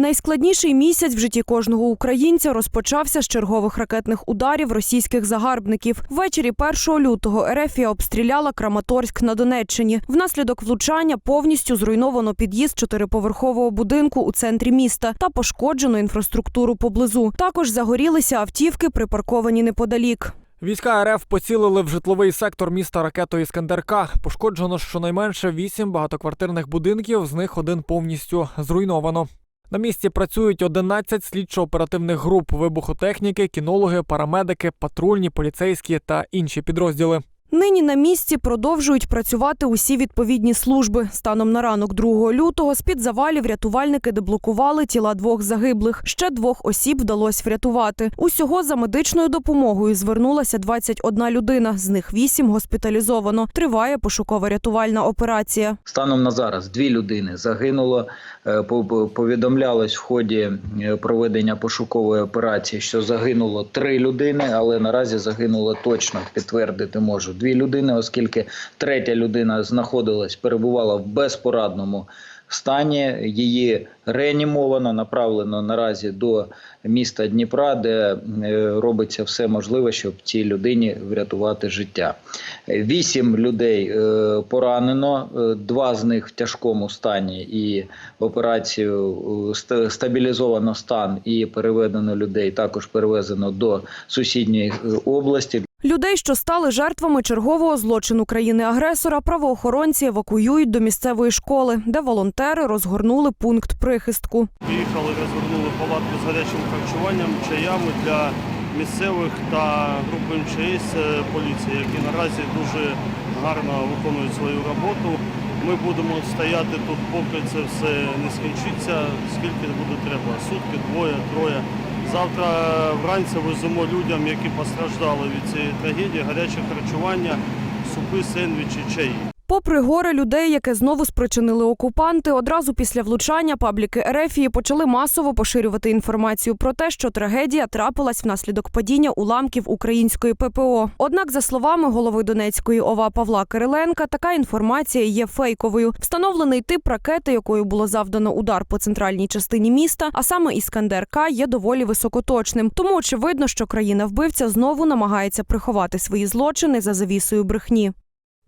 Найскладніший місяць в житті кожного українця розпочався з чергових ракетних ударів російських загарбників. Ввечері 1 лютого Ерефія обстріляла Краматорськ на Донеччині. Внаслідок влучання повністю зруйновано під'їзд чотириповерхового будинку у центрі міста та пошкоджено інфраструктуру поблизу. Також загорілися автівки, припарковані неподалік. Війська РФ поцілили в житловий сектор міста ракетою Іскандер-К. Пошкоджено щонайменше вісім багатоквартирних будинків, з них один повністю зруйновано. На місці працюють 11 слідчо-оперативних груп, вибухотехніки, кінологи, парамедики, патрульні, поліцейські та інші підрозділи. Нині на місці продовжують працювати усі відповідні служби. Станом на ранок 2 лютого з-під завалів рятувальники деблокували тіла двох загиблих. Ще двох осіб вдалося врятувати. Усього за медичною допомогою звернулася 21 людина. З них 8 госпіталізовано. Триває пошуково-рятувальна операція. Станом на зараз дві людини загинуло. Е, по- по- Повідомлялось в ході е, проведення пошукової операції, що загинуло три людини, але наразі загинуло точно підтвердити можу дві людини, оскільки третя людина знаходилась, перебувала в безпорадному стані. Її реанімовано, направлено наразі до міста Дніпра, де е, робиться все можливе, щоб цій людині врятувати життя. Вісім людей е, поранено, е, два з них в тяжкому стані, і операцію стабілізовано стан і переведено людей. Також перевезено до сусідньої області Людей, що стали жертвами чергового злочину країни-агресора, правоохоронці евакуюють до місцевої школи, де волонтери розгорнули пункт прихистку. Приїхали, розгорнули палатку з гарячим харчуванням, чаями для місцевих та групи МЧС е, поліції, які наразі дуже гарно виконують свою роботу. Ми будемо стояти тут, поки це все не скінчиться, скільки буде треба. Сутки, двоє, троє. Завтра вранці веземо людям, які постраждали від цієї трагедії, гаряче харчування, супи, сендвічі, чаї. Попри горе людей, яке знову спричинили окупанти, одразу після влучання пабліки Ерефії почали масово поширювати інформацію про те, що трагедія трапилась внаслідок падіння уламків української ППО. Однак, за словами голови Донецької ОВА Павла Кириленка, така інформація є фейковою. Встановлений тип ракети, якою було завдано удар по центральній частині міста, а саме Іскандер К, є доволі високоточним. Тому очевидно, що країна-вбивця знову намагається приховати свої злочини за завісою брехні.